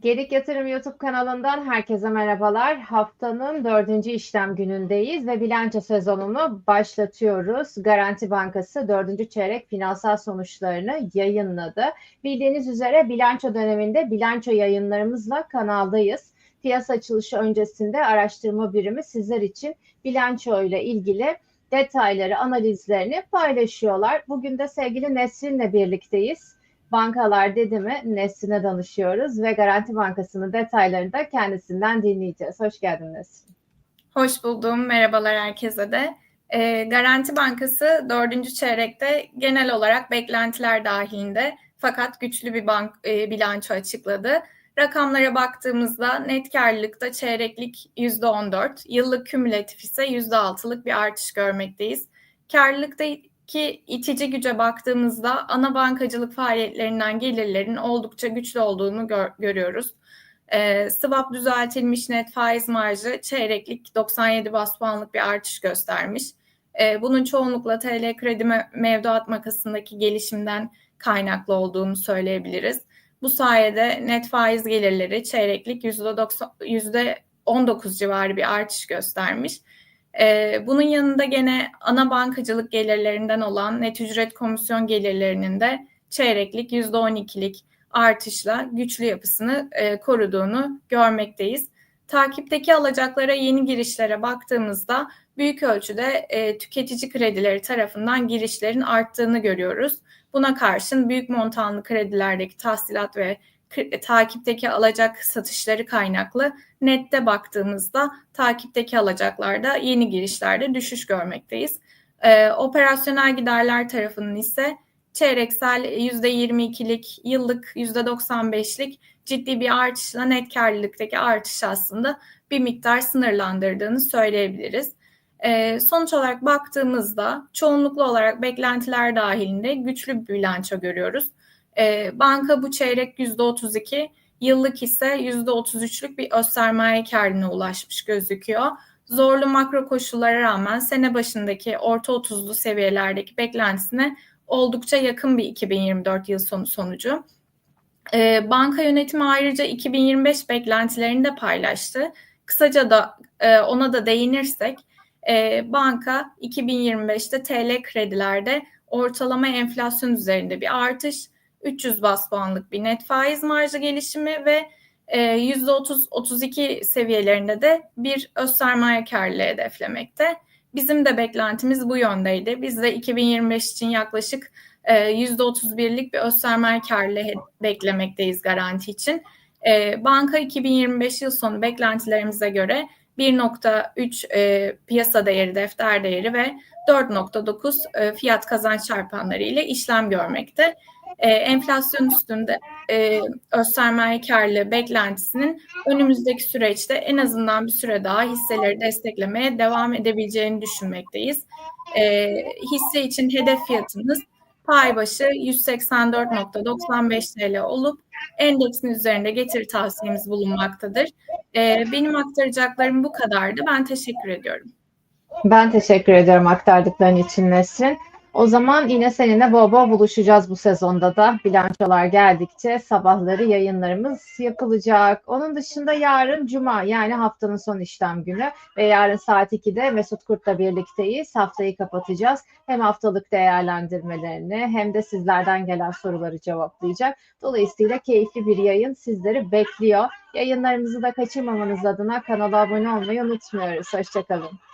Gedik Yatırım YouTube kanalından herkese merhabalar. Haftanın dördüncü işlem günündeyiz ve bilanço sezonunu başlatıyoruz. Garanti Bankası dördüncü çeyrek finansal sonuçlarını yayınladı. Bildiğiniz üzere bilanço döneminde bilanço yayınlarımızla kanaldayız. Piyasa açılışı öncesinde araştırma birimi sizler için bilanço ile ilgili detayları, analizlerini paylaşıyorlar. Bugün de sevgili Nesrin'le birlikteyiz bankalar dedi mi Nesrin'e danışıyoruz ve Garanti Bankası'nın detaylarını da kendisinden dinleyeceğiz. Hoş geldin Nesrin. Hoş buldum. Merhabalar herkese de. E, Garanti Bankası dördüncü çeyrekte genel olarak beklentiler dahilinde fakat güçlü bir bank e, bilanço açıkladı. Rakamlara baktığımızda net karlılıkta çeyreklik %14, yıllık kümülatif ise %6'lık bir artış görmekteyiz. Karlılıkta ki itici güce baktığımızda ana bankacılık faaliyetlerinden gelirlerin oldukça güçlü olduğunu gör, görüyoruz. E, swap düzeltilmiş net faiz marjı çeyreklik 97 bas puanlık bir artış göstermiş. E, bunun çoğunlukla TL kredi mevduat makasındaki gelişimden kaynaklı olduğunu söyleyebiliriz. Bu sayede net faiz gelirleri çeyreklik %90, %19 civarı bir artış göstermiş. Ee, bunun yanında gene ana bankacılık gelirlerinden olan net ücret komisyon gelirlerinin de çeyreklik %12'lik artışla güçlü yapısını e, koruduğunu görmekteyiz. Takipteki alacaklara yeni girişlere baktığımızda büyük ölçüde e, tüketici kredileri tarafından girişlerin arttığını görüyoruz. Buna karşın büyük montanlı kredilerdeki tahsilat ve e, takipteki alacak satışları kaynaklı nette baktığımızda takipteki alacaklarda yeni girişlerde düşüş görmekteyiz. E, operasyonel giderler tarafının ise çeyreksel %22'lik, yıllık %95'lik ciddi bir artışla net karlılıktaki artış aslında bir miktar sınırlandırdığını söyleyebiliriz. E, sonuç olarak baktığımızda çoğunluklu olarak beklentiler dahilinde güçlü bir bilanço görüyoruz. E, banka bu çeyrek %32, yıllık ise %33'lük bir öz sermaye karlılığına ulaşmış gözüküyor. Zorlu makro koşullara rağmen sene başındaki orta 30'lu seviyelerdeki beklentisine oldukça yakın bir 2024 yıl sonu sonucu. E, banka yönetimi ayrıca 2025 beklentilerini de paylaştı. Kısaca da e, ona da değinirsek, e, banka 2025'te TL kredilerde ortalama enflasyon üzerinde bir artış, 300 bas puanlık bir net faiz marjı gelişimi ve %30-32 e, seviyelerinde de bir öz sermaye karlılığı hedeflemekte. Bizim de beklentimiz bu yöndeydi. Biz de 2025 için yaklaşık %31'lik e, bir öz sermaye karlılığı beklemekteyiz garanti için. E, banka 2025 yıl sonu beklentilerimize göre 1.3 piyasa değeri, defter değeri ve 4.9 fiyat kazanç çarpanları ile işlem görmekte e, enflasyon üstünde e, öz sermaye karlı beklentisinin önümüzdeki süreçte en azından bir süre daha hisseleri desteklemeye devam edebileceğini düşünmekteyiz. E, hisse için hedef fiyatımız pay başı 184.95 TL olup endeksin üzerinde getiri tavsiyemiz bulunmaktadır. E, benim aktaracaklarım bu kadardı. Ben teşekkür ediyorum. Ben teşekkür ediyorum aktardıkların için Nesrin. O zaman yine seninle bol bol buluşacağız bu sezonda da. Bilançolar geldikçe sabahları yayınlarımız yapılacak. Onun dışında yarın Cuma yani haftanın son işlem günü ve yarın saat 2'de Mesut Kurt'la birlikteyiz. Haftayı kapatacağız. Hem haftalık değerlendirmelerini hem de sizlerden gelen soruları cevaplayacak. Dolayısıyla keyifli bir yayın sizleri bekliyor. Yayınlarımızı da kaçırmamanız adına kanala abone olmayı unutmuyoruz. Hoşçakalın.